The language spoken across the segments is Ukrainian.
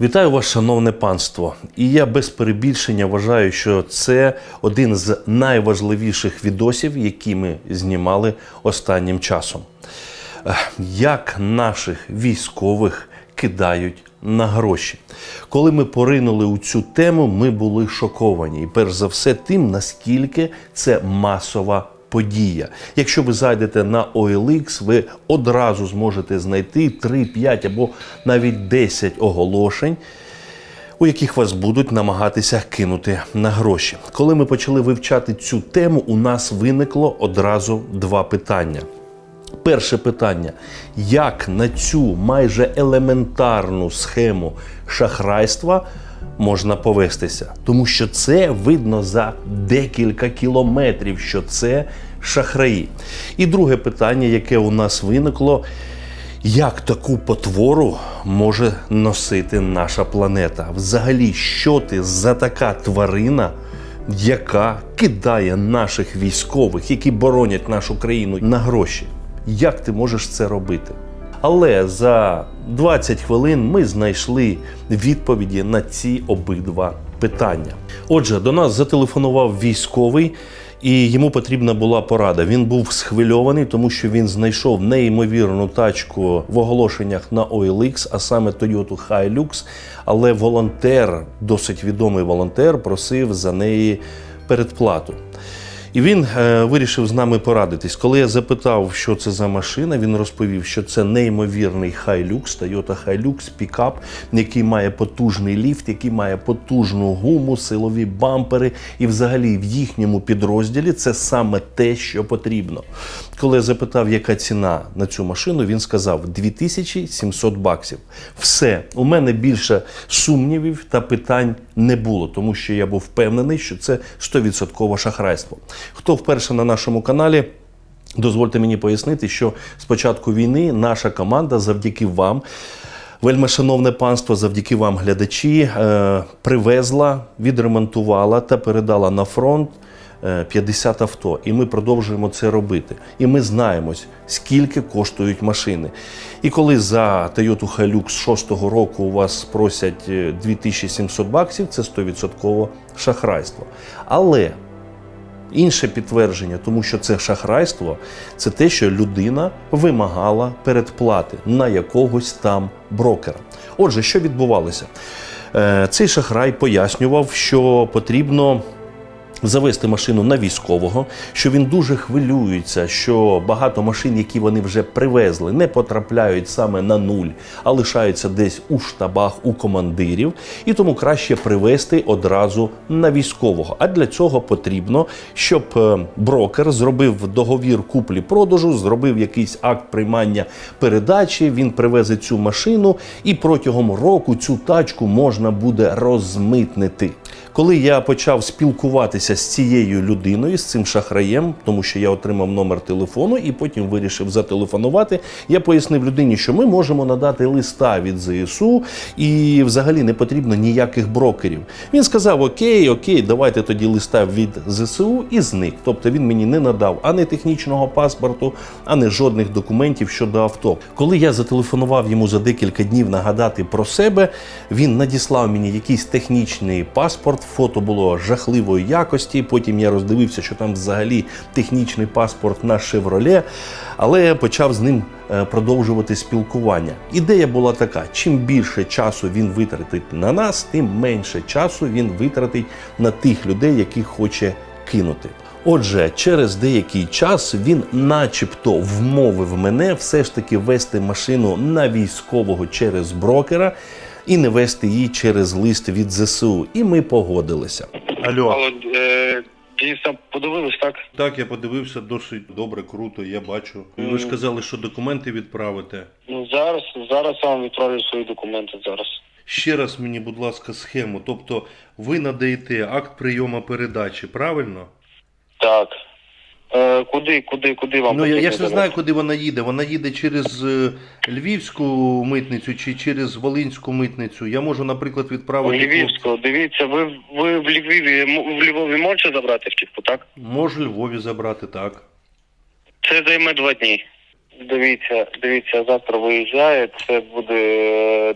Вітаю вас, шановне панство. І я без перебільшення вважаю, що це один з найважливіших відосів, які ми знімали останнім часом. Як наших військових кидають на гроші. Коли ми поринули у цю тему, ми були шоковані. І перш за все, тим, наскільки це масова подія. Якщо ви зайдете на OLX, ви одразу зможете знайти 3, 5 або навіть 10 оголошень, у яких вас будуть намагатися кинути на гроші. Коли ми почали вивчати цю тему, у нас виникло одразу два питання. Перше питання: як на цю майже елементарну схему шахрайства можна повестися? Тому що це видно за декілька кілометрів, що це шахраї. І друге питання, яке у нас виникло. Як таку потвору може носити наша планета? Взагалі, що ти за така тварина, яка кидає наших військових, які боронять нашу країну на гроші? Як ти можеш це робити? Але за 20 хвилин ми знайшли відповіді на ці обидва питання. Отже, до нас зателефонував військовий, і йому потрібна була порада. Він був схвильований, тому що він знайшов неймовірну тачку в оголошеннях на OLX, а саме Toyota Hilux. Але волонтер, досить відомий волонтер, просив за неї передплату. І він е, вирішив з нами порадитись. Коли я запитав, що це за машина, він розповів, що це неймовірний Hilux, Toyota Hilux, пікап, який має потужний ліфт, який має потужну гуму, силові бампери. І взагалі в їхньому підрозділі це саме те, що потрібно. Коли я запитав, яка ціна на цю машину, він сказав 2700 баксів. Все, у мене більше сумнівів та питань не було, тому що я був впевнений, що це 100% шахрайство. Хто вперше на нашому каналі? Дозвольте мені пояснити, що з початку війни наша команда завдяки вам. Вельми шановне панство, завдяки вам, глядачі, е, привезла, відремонтувала та передала на фронт 50 авто. І ми продовжуємо це робити. І ми знаємо, скільки коштують машини. І коли за Toyota Hilux 6-го року у вас просять е, 2700 баксів, це 100% шахрайство. Але Інше підтвердження, тому що це шахрайство, це те, що людина вимагала передплати на якогось там брокера. Отже, що відбувалося? Е, Цей шахрай пояснював, що потрібно. Завести машину на військового, що він дуже хвилюється, що багато машин, які вони вже привезли, не потрапляють саме на нуль, а лишаються десь у штабах у командирів, і тому краще привезти одразу на військового. А для цього потрібно, щоб е, брокер зробив договір куплі-продажу, зробив якийсь акт приймання передачі. Він привезе цю машину, і протягом року цю тачку можна буде розмитнити. Коли я почав спілкуватися з цією людиною, з цим шахраєм, тому що я отримав номер телефону і потім вирішив зателефонувати, я пояснив людині, що ми можемо надати листа від ЗСУ і взагалі не потрібно ніяких брокерів. Він сказав: Окей, окей, давайте тоді листа від ЗСУ і зник. Тобто він мені не надав ані технічного паспорту, ані жодних документів щодо авто. Коли я зателефонував йому за декілька днів нагадати про себе, він надіслав мені якийсь технічний паспорт. Фото було жахливої якості. Потім я роздивився, що там взагалі технічний паспорт на Chevrolet, але почав з ним е, продовжувати спілкування. Ідея була така: чим більше часу він витратить на нас, тим менше часу він витратить на тих людей, яких хоче кинути. Отже, через деякий час він, начебто, вмовив мене все ж таки вести машину на військового через брокера і не вести її через лист від ЗСУ. І ми погодилися. Алло, Алло, е, Денис, там подивились, так? так я подивився досить добре, круто. Я бачу. Ви ж казали, що документи відправите. Ну зараз, зараз я вам відправлю свої документи зараз. Ще раз мені, будь ласка, схему. Тобто, ви надаєте акт прийому передачі, правильно? Так. Е, куди, куди, куди вам Ну я, я ж не знаю, куди вона їде. Вона їде через е, Львівську митницю чи через Волинську митницю. Я можу, наприклад, відправити. Львівську, дивіться, ви, ви в Львові, в Львові можете забрати автівку, так? Можу Львові забрати, так. Це займе два дні. Дивіться, дивіться, завтра виїжджає, це буде е,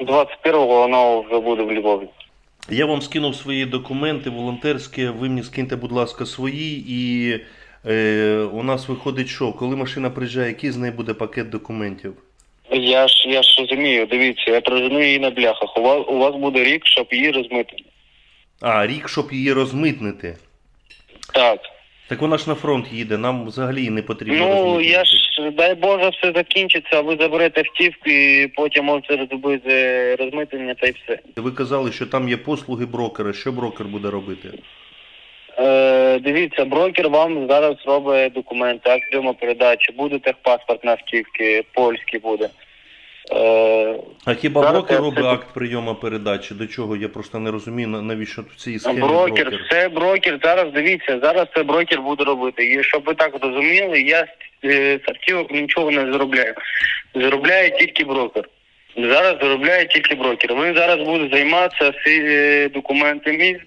21-го воно вже буде в Львові. Я вам скинув свої документи волонтерські, ви мені скиньте, будь ласка, свої. І е, у нас виходить що? Коли машина приїжджає, який з неї буде пакет документів? Я ж я ж розумію, дивіться, я прожену її на бляхах. У вас у вас буде рік, щоб її розмитнити. А, рік, щоб її розмитнити. Так. Так вона ж на фронт їде, нам взагалі не потрібно. Ну розмитнити. я ж дай Боже, все закінчиться, ви заберете автівку і потім можете зробити розмитнення та й все. Ви казали, що там є послуги брокера. Що брокер буде робити? Е, дивіться, брокер вам зараз робить документи, акт прийому передачі, буде техпаспорт на автівки, польський буде. Е, А хіба брокер робить акт прийому передачі? До чого? Я просто не розумію, навіщо в цій схемі брокер, брокер. це брокер, зараз дивіться, зараз це брокер буде робити. І щоб ви так розуміли, я е, з автівок нічого не заробляю. Заробляє тільки брокер. Зараз заробляє тільки брокер. Він зараз буде займатися всі е, документами,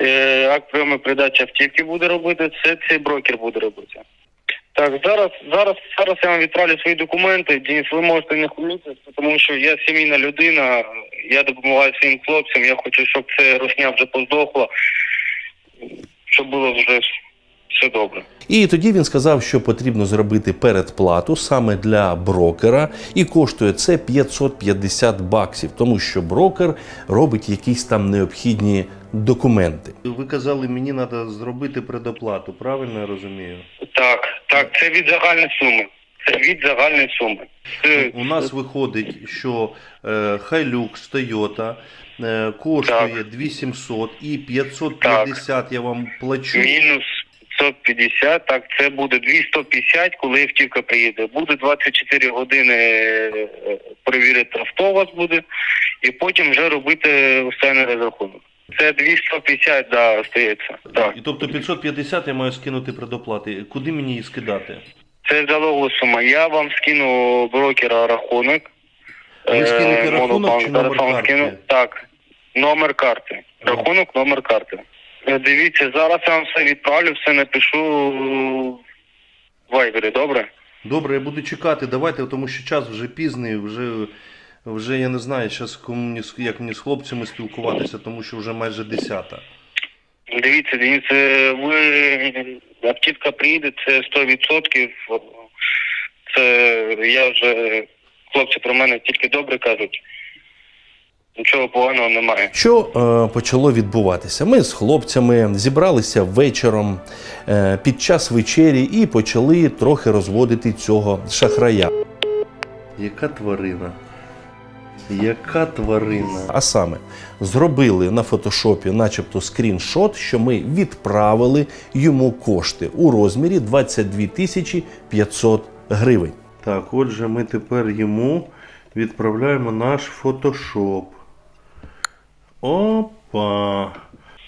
е, акт прийому передачі автівки буде робити, це цей брокер буде робити. Так, зараз, зараз, зараз я вам відправлю свої документи. Денис, ви можете не хвилюватися, тому що я сімейна людина, я допомагаю своїм хлопцям, я хочу, щоб це русня вже поздохла, щоб було вже все добре. І тоді він сказав, що потрібно зробити передплату саме для брокера, і коштує це 550 баксів, тому що брокер робить якісь там необхідні документи. Ви казали, мені треба зробити предоплату, правильно я розумію? Так, так, це від загальної суми. Це від загальної суми. У нас виходить, що е, Hilux Toyota е, коштує 2700 і 550 я вам плачу. мінус 150, так, це буде 250, коли автівка приїде. Буде 24 години е, перевірити авто у вас буде, і потім вже робити останній розрахунок. Це 250, да, остається. Так. І тобто 550 я маю скинути предоплати. Куди мені її скидати? Це залогова сума. Я вам скину брокера рахунок. Ви скинете Е, рахунок Монобанк. чи Зараз номер вам картки? скину. Так, номер карти. Рахунок, номер карти. Е, Дивіться, зараз я вам все відправлю, все напишу в вайбері, добре? Добре, я буду чекати. Давайте, тому що час вже пізний, вже, вже я не знаю, щас кому з- як мені з хлопцями спілкуватися, тому що вже майже 10. Дивіться, дивіться, ви автівка приїде, це 100%. Це я вже хлопці про мене тільки добре кажуть. Нічого поганого немає. Що е, почало відбуватися? Ми з хлопцями зібралися вечором е, під час вечері і почали трохи розводити цього шахрая. Яка тварина? Яка тварина? А саме зробили на фотошопі, начебто, скріншот, що ми відправили йому кошти у розмірі 22 тисячі 500 гривень. Так, отже, ми тепер йому відправляємо наш фотошоп. Опа.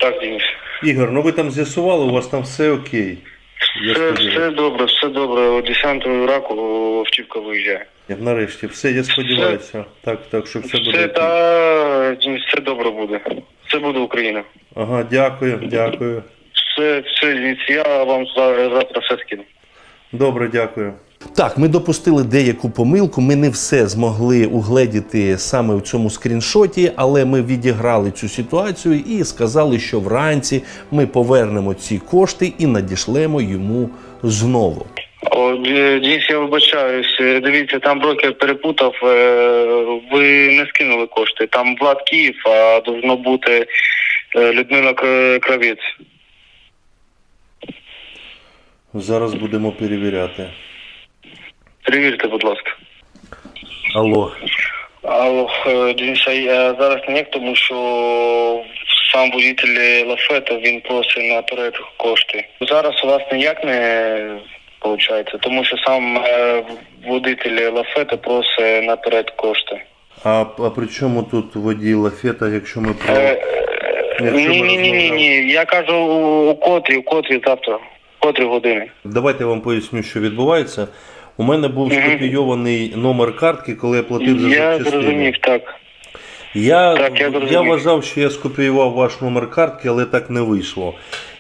Так, Денис. Ігор, ну ви там з'ясували, у вас там все окей. Все, все добре, все добре. О 10 раку автівка виїжджає. Нарешті, все, я сподіваюся. Так, так, що все буде. Все та все добре буде. Все буде Україна. Ага, дякую, дякую. Все, все, я вам завтра все скину. Добре, дякую. Так, ми допустили деяку помилку. Ми не все змогли угледіти саме в цьому скріншоті, але ми відіграли цю ситуацію і сказали, що вранці ми повернемо ці кошти і надішлемо йому знову. О, Д- Денис, я вибачаюсь. Е, Дивіться, там брокер перепутав. е, Ви не скинули кошти. Там Влад Київ, а должно бути е, Людмила Кравець. Зараз будемо перевіряти. Перевірте, будь ласка. Алло. Алло, е, я зараз ніяк, тому що сам водитель Лафета він просить наперед кошти. Зараз у вас ніяк не виходить, тому що сам е, водитель Лафета просить наперед кошти. А, а при чому тут водій лафета, якщо ми про. Е, Ні, ні, ні, ні, ні. Я кажу у котрі, у котрі завтра, у котрі години. Давайте я вам поясню, що відбувається. У мене був скопійований номер картки, коли я платив за Я запчастини. зрозумів, так. Я, Так, я я, вважав, що я скопіював ваш номер картки, але так не вийшло.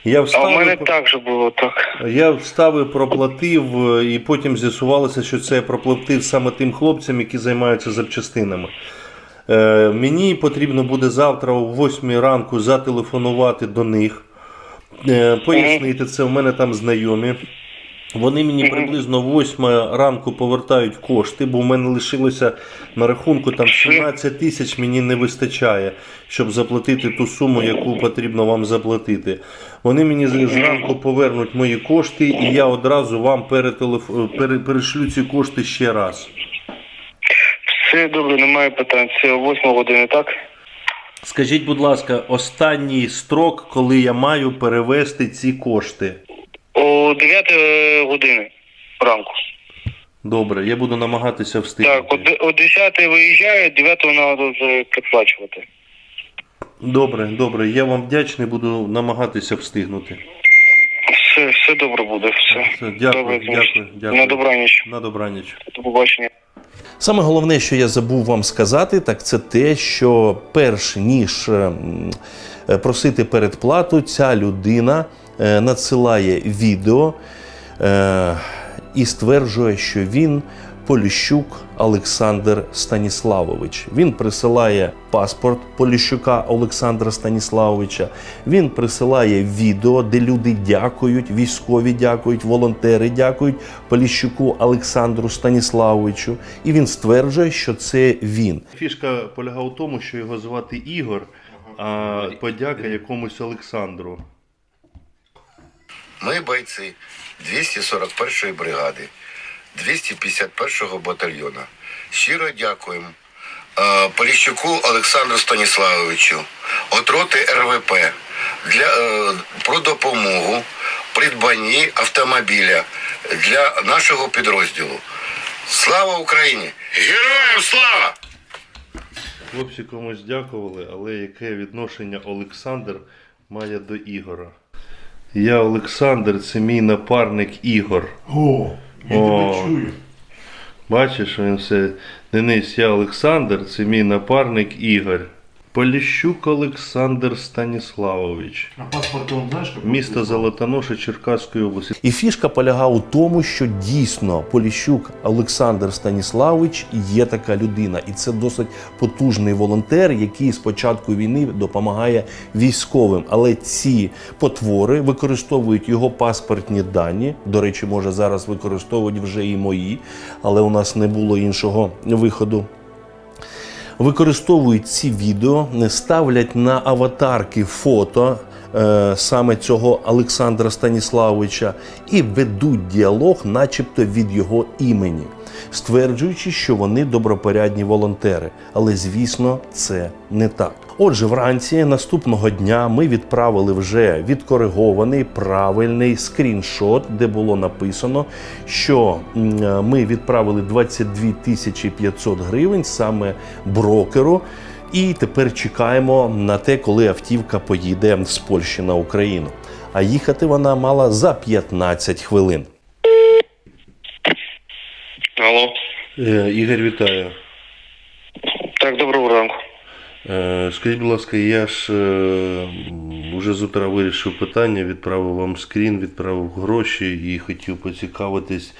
Я А у мене так же було, так. я вставив, проплатив, і потім з'ясувалося, що це я проплатив саме тим хлопцям, які займаються запчастинами. Е, мені потрібно буде завтра о 8 ранку зателефонувати до них, е, пояснити це. У мене там знайомі. Вони мені приблизно 8 ранку повертають кошти, бо в мене лишилося на рахунку там 17 тисяч мені не вистачає, щоб заплатити ту суму, яку потрібно вам заплатити. Вони мені зранку повернуть мої кошти, і я одразу вам перетелеф... пере... перешлю ці кошти ще раз. Все добре, немає питань. Це 8 години, так? Скажіть, будь ласка, останній строк, коли я маю перевести ці кошти. О 9 години ранку. Добре, я буду намагатися встигнути. Так, о, о 10 виїжджаю, 9 треба вже приплачувати. Добре, добре. Я вам вдячний, буду намагатися встигнути. Все, все добре буде, все. Все, дякую, добре, дякую, дякую. На добраніч. На добраніч. До побачення. Саме головне, що я забув вам сказати, так це те, що перш ніж е, м, е, просити передплату, ця людина е, надсилає відео е, і стверджує, що він Поліщук Олександр Станіславович. Він присилає паспорт Поліщука Олександра Станіславовича. Він присилає відео, де люди дякують, військові дякують, волонтери дякують Поліщуку Олександру Станіславовичу. І він стверджує, що це він. Фішка полягає у тому, що його звати Ігор, а подяка якомусь Олександру. Ми бойці 241-ї бригади, 251-го батальйону. Щиро дякуємо е, Поліщуку Олександру Станіславовичу, отроти РВП для, е, про допомогу придбанні автомобіля для нашого підрозділу. Слава Україні! Героям слава! Хлопці комусь дякували, але яке відношення Олександр має до Ігора? Я Олександр, це мій напарник Ігор. О, я О. тебе чую. Бачиш, він все. Денис, я Олександр, це мій напарник Ігор. Поліщук Олександр Станіславович. А паспорт он какой? Місто Золотоноша Черкаської області. І фішка полягає у тому, що дійсно Поліщук Олександр Станіславович є така людина, і це досить потужний волонтер, який з початку війни допомагає військовим. Але ці потвори використовують його паспортні дані. До речі, може зараз використовують вже і мої, але у нас не було іншого виходу використовують ці відео, ставлять на аватарки фото саме цього Олександра Станіславовича і ведуть діалог, начебто від його імені, стверджуючи, що вони добропорядні волонтери. Але звісно, це не так. Отже, вранці наступного дня ми відправили вже відкоригований правильний скріншот, де було написано, що ми відправили 22 тисячі 500 гривень саме брокеру. І тепер чекаємо на те, коли автівка поїде з Польщі на Україну. А їхати вона мала за 15 хвилин. Алло. Е, Ігор, вітаю. Так, доброго ранку. Е, Скажіть, будь ласка, я ж е, вже з утра вирішив питання, відправив вам скрін, відправив гроші і хотів поцікавитись,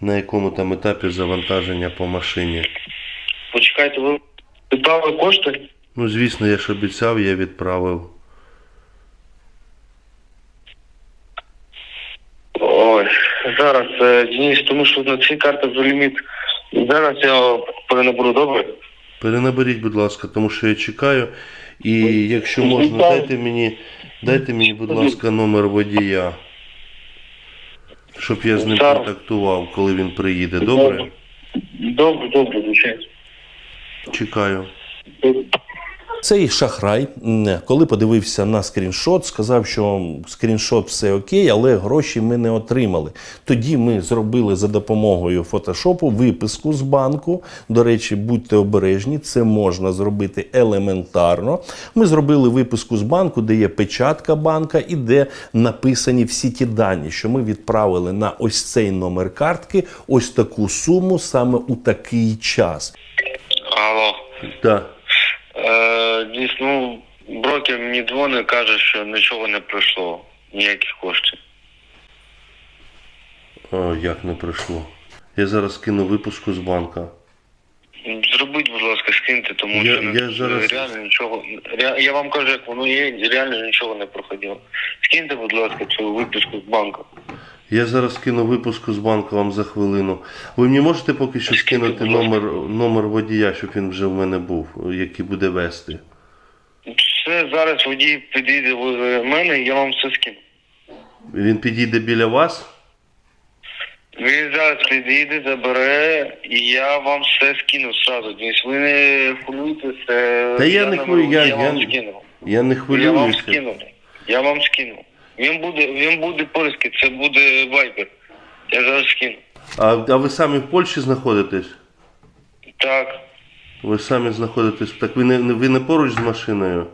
на якому там етапі завантаження по машині. Почекайте, ви відправили кошти? Ну, звісно, я ж обіцяв, я відправив. Ой, зараз, е, Денис, тому що на цій карті вже ліміт. Зараз я перенаберу, добре? Перенаберіть, будь ласка, тому що я чекаю. І якщо можна, дайте мені, дайте мені, будь ласка, номер водія, щоб я з ним контактував, коли він приїде. Добре? Добре, добре, звичайно. Чекаю. Цей шахрай, коли подивився на скріншот, сказав, що скріншот все окей, але гроші ми не отримали. Тоді ми зробили за допомогою фотошопу виписку з банку. До речі, будьте обережні, це можна зробити елементарно. Ми зробили виписку з банку, де є печатка банка і де написані всі ті дані, що ми відправили на ось цей номер картки, ось таку суму саме у такий час. Так. Е, Денис, ну, брокер мені дзвонить, каже, що нічого не прийшло, ніяких коштів. О, як не прийшло. Я зараз кину випуску з банка. Зробіть, будь ласка, скиньте, тому Я- що я зараз- реально нічого. ре- Я вам кажу, як воно є, реально нічого не проходило. Скиньте, будь ласка, цю виписку з банку. Я зараз скину випуску з банку вам за хвилину. Ви мені можете поки що скинути номер, номер водія, щоб він вже в мене був, який буде вести. Все, зараз водій підійде в мене, я вам все скину. Він підійде біля вас? Він зараз підійде, забере, і я вам все скину сразу. Тобто ви не хвилюйтеся. Та я не вам- хвилю- я- я вам я-. Я не Я вам хвилююся. скину. Я вам скину. Він буде, він буде польський, це буде вайбер. Я зараз скину. А, а ви самі в Польщі знаходитесь? Так. Ви самі знаходитесь. Так ви не, ви не поруч з машиною?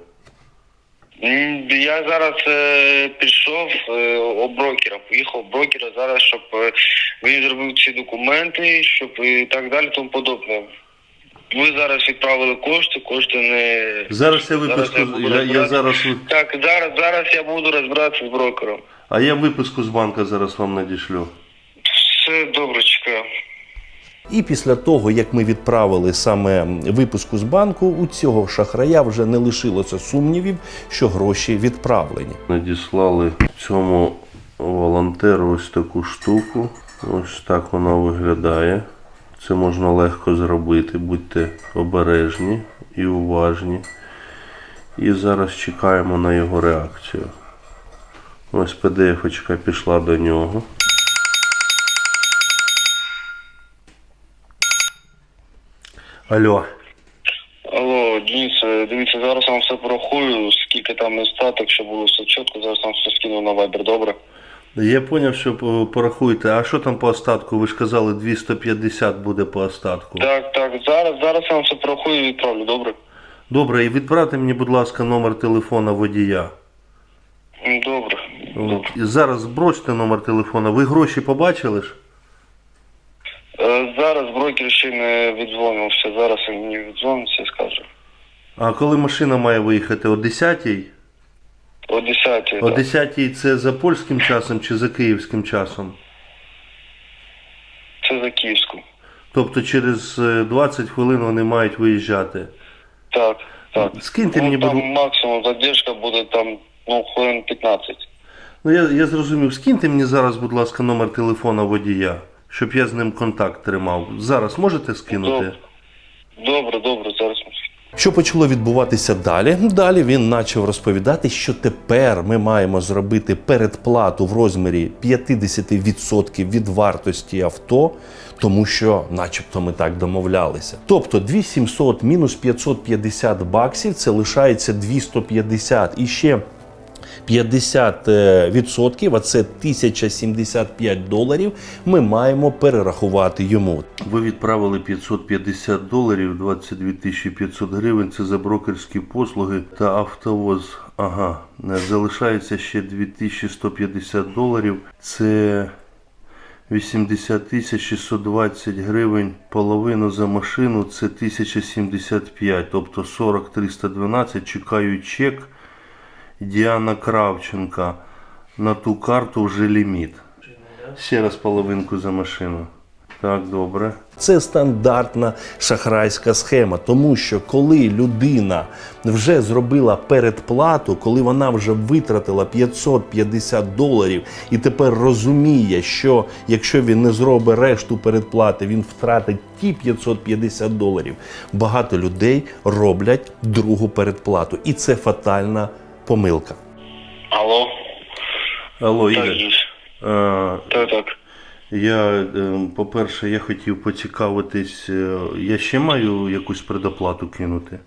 М, Я зараз е, пішов е, у брокера, поїхав у брокера зараз, щоб е, він зробив ці документи, щоб і так далі, тому подобне. Ви зараз відправили кошти, кошти не. Зараз я виписку. Зараз я я зараз, Так, зараз, зараз я буду розбиратися з брокером. а я виписку з банка зараз вам надішлю. Все добре, чекаю. І після того, як ми відправили саме випуску з банку, у цього шахрая вже не лишилося сумнівів, що гроші відправлені. Надіслали цьому волонтеру ось таку штуку. Ось так вона виглядає. Це можна легко зробити. Будьте обережні і уважні. І зараз чекаємо на його реакцію. Ось PDF-очка пішла до нього. Алло. Алло, Денис, е, дивіться, зараз вам все порахую, скільки там остаток, щоб було все чітко, зараз вам все скину на вайбер, добре? Я зрозумів, що порахуйте. А що там по остатку? Ви ж казали 250 буде по остатку. Так, так, зараз, зараз я вам все порахую і відправлю, добре? Добре, і відправте мені, будь ласка, номер телефона водія. Добре. От. І зараз збросьте номер телефона. Ви гроші побачили ж? Е, Зараз брокер ще не віддзвонився, зараз він мені віддзвониться і скаже. А коли машина має виїхати? О 10-й? О 10 О 10-й це за польським часом чи за київським часом? Це за Київську. Тобто через е, 20 хвилин вони мають виїжджати. Так, так. Скиньте ну, мені, там ласка. максимум задержка буде там, ну, хвилин 15. Ну я, я зрозумів. Скиньте мені зараз, будь ласка, номер телефона водія, щоб я з ним контакт тримав. Зараз можете скинути? Добре. Добре, добре, зараз. Що почало відбуватися далі? Далі він почав розповідати, що тепер ми маємо зробити передплату в розмірі 50% від вартості авто, тому що, начебто, ми так домовлялися. Тобто 2700 мінус 550 баксів це лишається 250 і ще 50%, е, відсотків, а це 1075 доларів, ми маємо перерахувати йому. Ви відправили 550 доларів, 22 500 гривень. Це за брокерські послуги та автовоз. Ага, залишається ще 2150 доларів. Це 80 тисяч 620 гривень, половину за машину це 1075, тобто 40 312. Чекаю чек. Діана Кравченка. На ту карту вже ліміт. Ще раз половинку за машину. Так, добре. Це стандартна шахрайська схема, тому що коли людина вже зробила передплату, коли вона вже витратила 550 доларів і тепер розуміє, що якщо він не зробить решту передплати, він втратить ті 550 доларів. Багато людей роблять другу передплату, і це фатальна помилка. Алло, Алло, так, Ігор. Е, Так, так. Я, е, по-перше, я хотів поцікавитись, е, я ще маю якусь предоплату кинути.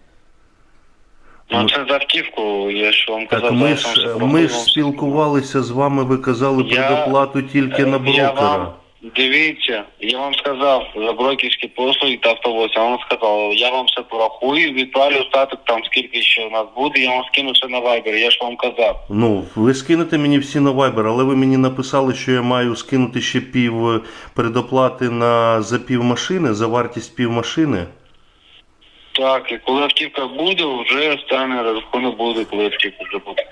Ну, це за автівку, я ж вам казав. Так ми ж, ми ж спілкувалися з вами, ви казали Я- предоплату тільки на Я брокера. вам, дивіться, я вам сказав за брокерські послуги та автовоз, я вам сказав, я вам все порахую, відправлю остаток там скільки ще у нас буде, я вам скину все на вайбер, я ж вам казав. Ну, ви скинете мені всі на Viber, але ви мені написали, що я маю скинути ще пів е, предоплати на за пів машини, за вартість пів машини. Так, і коли автівка буде, вже стане рахунок буде, коли автівка вже буде.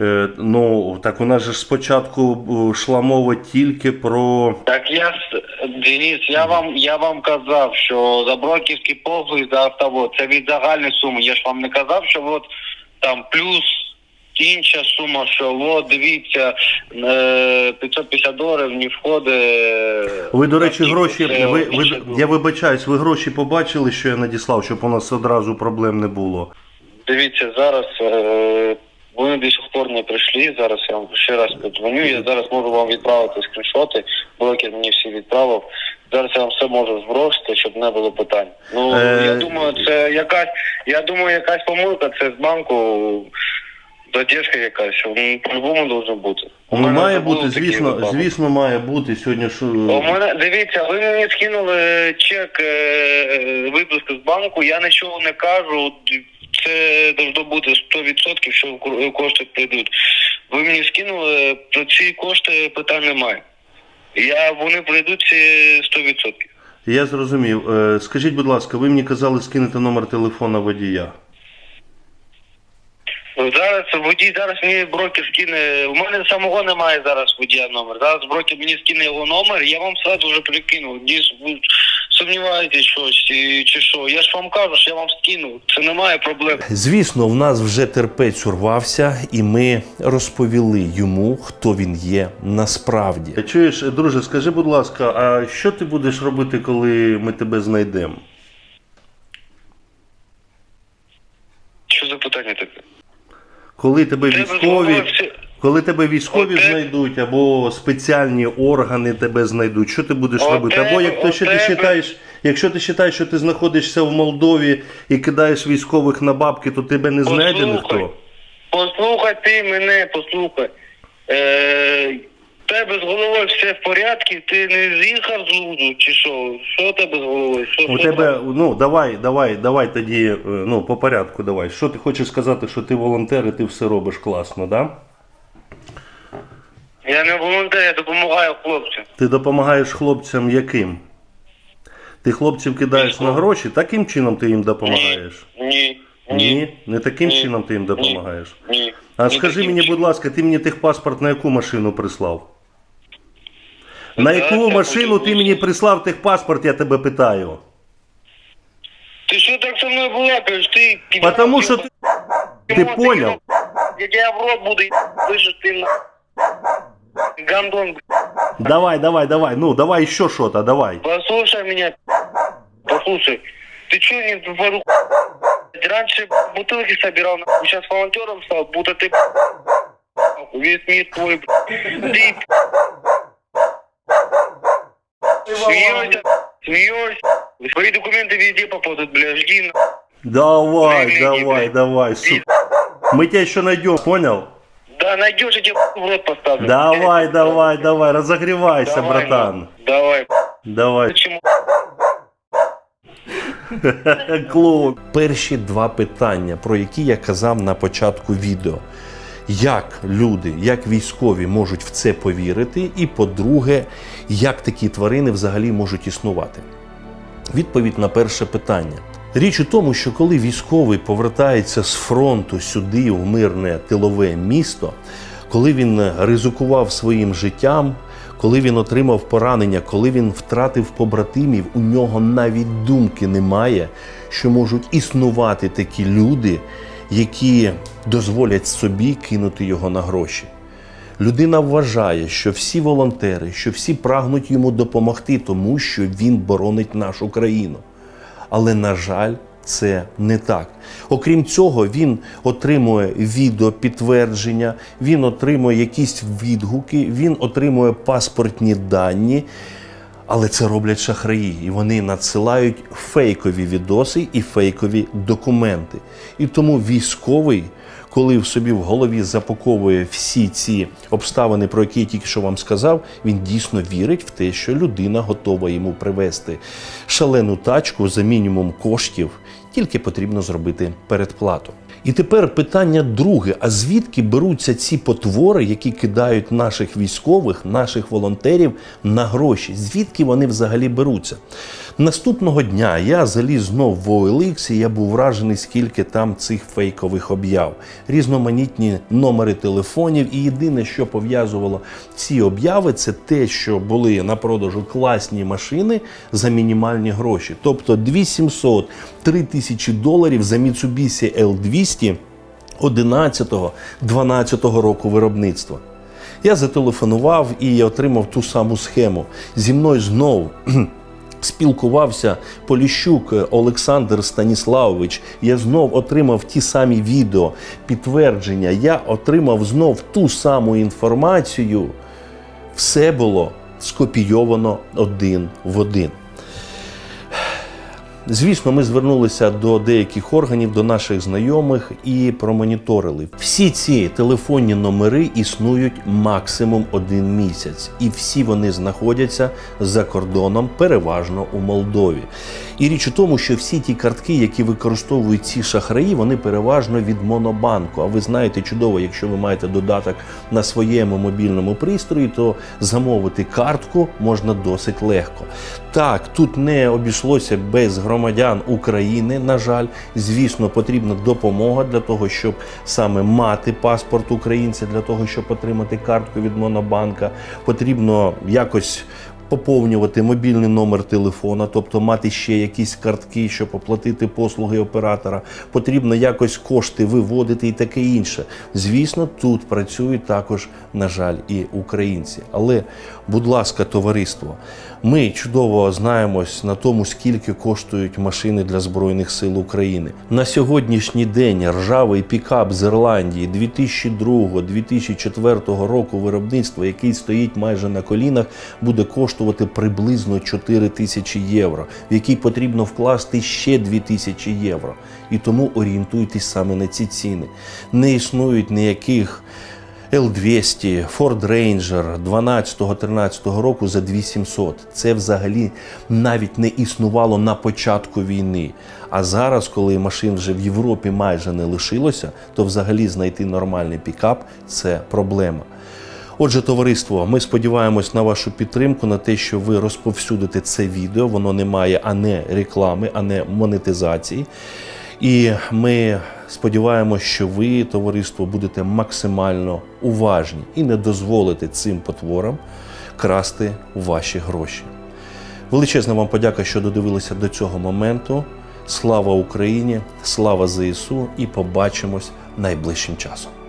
Е, ну, так у нас же ж спочатку е, йшла мова тільки про. Так я Денис, я вам я вам казав, що за брокерські послуги за автовод це від загальної суми. Я ж вам не казав, що от там плюс інша сума, що от дивіться, е, 550 доларів не входить. е, Ви, до речі, гроші. це Ви, ви, я вибачаюсь, ви гроші побачили, що я надіслав, щоб у нас одразу проблем не було. Дивіться, зараз е, вони десь у вторгнення прийшли. Зараз я вам ще раз подзвоню. Я зараз можу вам відправити скріншоти. Блокер мені всі відправив. Зараз я вам все можу збросити, щоб не було питань. Ну Е, я думаю, це якась. Я думаю, якась помилка. Це з банку задержка якась. По-любому должно бути. Ну, має бути, звісно, звісно, має бути сьогодні. Що... У мене дивіться, ви мені скинули чек е, випуску з банку. Я нічого не кажу. Це должно бути 100%, що ко- кошти прийдуть. Ви мені скинули про ці кошти питань немає. Я вони прийдуть ці 100%. Я зрозумів. Е, Скажіть, будь ласка, ви мені казали скинути номер телефона водія. Зараз водій зараз мені брокер скине. У мене самого немає зараз водія номер. Зараз брокер мені скине його номер, я вам сразу вже прикину. Дійсно, ви сумніваєтесь щось чи що. Я ж вам кажу, що я вам скину. Це немає проблем. Звісно, в нас вже терпець урвався, і ми розповіли йому, хто він є насправді. Чуєш, друже, скажи, будь ласка, а що ти будеш робити, коли ми тебе знайдемо? Що за питання таке? Коли тебе військові, коли тебе військові Оте- знайдуть, або спеціальні органи тебе знайдуть, що ти будеш Оте- робити? Або якщо ти оте- вважаєш, якщо ти вважаєш, що ти знаходишся в Молдові і кидаєш військових на бабки, то тебе не знайде ніхто. Послухай ти мене, послухай. Е, тебе з головою все в порядку, ти не з'їхав з лузу, чи що? Що у тебе з головою? Що, У що тебе, ну давай, давай, давай тоді, е, ну по порядку давай. Що ти хочеш сказати, що ти волонтер і ти все робиш класно, да? Я не волонтер, я допомагаю хлопцям. Ти допомагаєш хлопцям яким? Ти хлопців кидаєш на гроші, таким чином ти їм допомагаєш? Ні, ні, Ні, не таким Ні. чином ти їм допомагаєш. ні. А Ні скажи таким мені, будь ласка, ти мені техпаспорт на яку машину прислав? На яку машину ти мені прислав техпаспорт, я тебе питаю? Ти що так со мною балакаєш? Ти... Потому що ти, ти понял? Я тебе в рот буду, слышишь, ты на... Гандон, Давай, давай, давай, ну давай еще что-то, давай. послушай меня, послушай. Ты что не твору? Раньше бутылки собирал, сейчас волонтером стал, будто ты весь мир твой. Ты смеешься, смеешься. Свои документы везде попадут, бля, жди. Давай, Блин, давай, блин. давай, сука. Мы тебя еще найдем, понял? Да, найдешь, я тебе в рот поставлю. Давай, давай, давай, разогревайся, Давай, братан. нахуй, Давай. Давай. Почему? Клоун. Перші два питання, про які я казав на початку відео. Як люди, як військові можуть в це повірити, і по-друге, як такі тварини взагалі можуть існувати? Відповідь на перше питання. Річ у тому, що коли військовий повертається з фронту сюди, в мирне тилове місто, коли він ризикував своїм життям, коли він отримав поранення, коли він втратив побратимів, у нього навіть думки немає, що можуть існувати такі люди, які дозволять собі кинути його на гроші. Людина вважає, що всі волонтери, що всі прагнуть йому допомогти, тому що він боронить нашу країну. Але, на жаль, це не так. Окрім цього, він отримує відеопідтвердження, він отримує якісь відгуки, він отримує паспортні дані. Але це роблять шахраї, і вони надсилають фейкові відоси і фейкові документи. І тому військовий, коли в собі в голові запаковує всі ці обставини, про які я тільки що вам сказав, він дійсно вірить в те, що людина готова йому привезти шалену тачку за мінімум коштів, тільки потрібно зробити передплату. І тепер питання друге: а звідки беруться ці потвори, які кидають наших військових, наших волонтерів на гроші? Звідки вони взагалі беруться? Наступного дня я заліз знов в OLX і я був вражений, скільки там цих фейкових об'яв, різноманітні номери телефонів. І єдине, що пов'язувало ці обяви, це те, що були на продажу класні машини за мінімальні гроші. Тобто 2700, 3000 доларів за Mitsubishi L200 11-12 року виробництва. Я зателефонував і отримав ту саму схему. Зі мною знову спілкувався Поліщук Олександр Станіславович. Я знов отримав ті самі відео, підтвердження. Я отримав знов ту саму інформацію. Все було скопійовано один в один. Звісно, ми звернулися до деяких органів, до наших знайомих і промоніторили. Всі ці телефонні номери існують максимум один місяць, і всі вони знаходяться за кордоном, переважно у Молдові. І річ у тому, що всі ті картки, які використовують ці шахраї, вони переважно від Монобанку. А ви знаєте чудово, якщо ви маєте додаток на своєму мобільному пристрої, то замовити картку можна досить легко. Так, тут не обійшлося без громадян України. На жаль, звісно, потрібна допомога для того, щоб саме мати паспорт українця, для того, щоб отримати картку від Монобанка. Потрібно якось поповнювати мобільний номер телефона, тобто мати ще якісь картки, щоб оплатити послуги оператора. Потрібно якось кошти виводити і таке інше. Звісно, тут працюють також, на жаль, і українці. Але, будь ласка, товариство, ми чудово знаємось на тому, скільки коштують машини для Збройних сил України. На сьогоднішній день ржавий пікап з Ірландії 2002-2004 року виробництва, який стоїть майже на колінах, буде коштувати приблизно 4 тисячі євро, в який потрібно вкласти ще 2 тисячі євро. І тому орієнтуйтесь саме на ці ціни. Не існують ніяких. L200, Ford Ranger 12-13 року за 2700. Це взагалі навіть не існувало на початку війни. А зараз, коли машин вже в Європі майже не лишилося, то взагалі знайти нормальний пікап це проблема. Отже, товариство, ми сподіваємось на вашу підтримку, на те, що ви розповсюдите це відео. Воно не має а не реклами, а не монетизації. І ми сподіваємося, що ви, товариство, будете максимально уважні і не дозволите цим потворам красти ваші гроші. Величезна вам подяка, що додивилися до цього моменту. Слава Україні! Слава ЗСУ! І побачимось найближчим часом.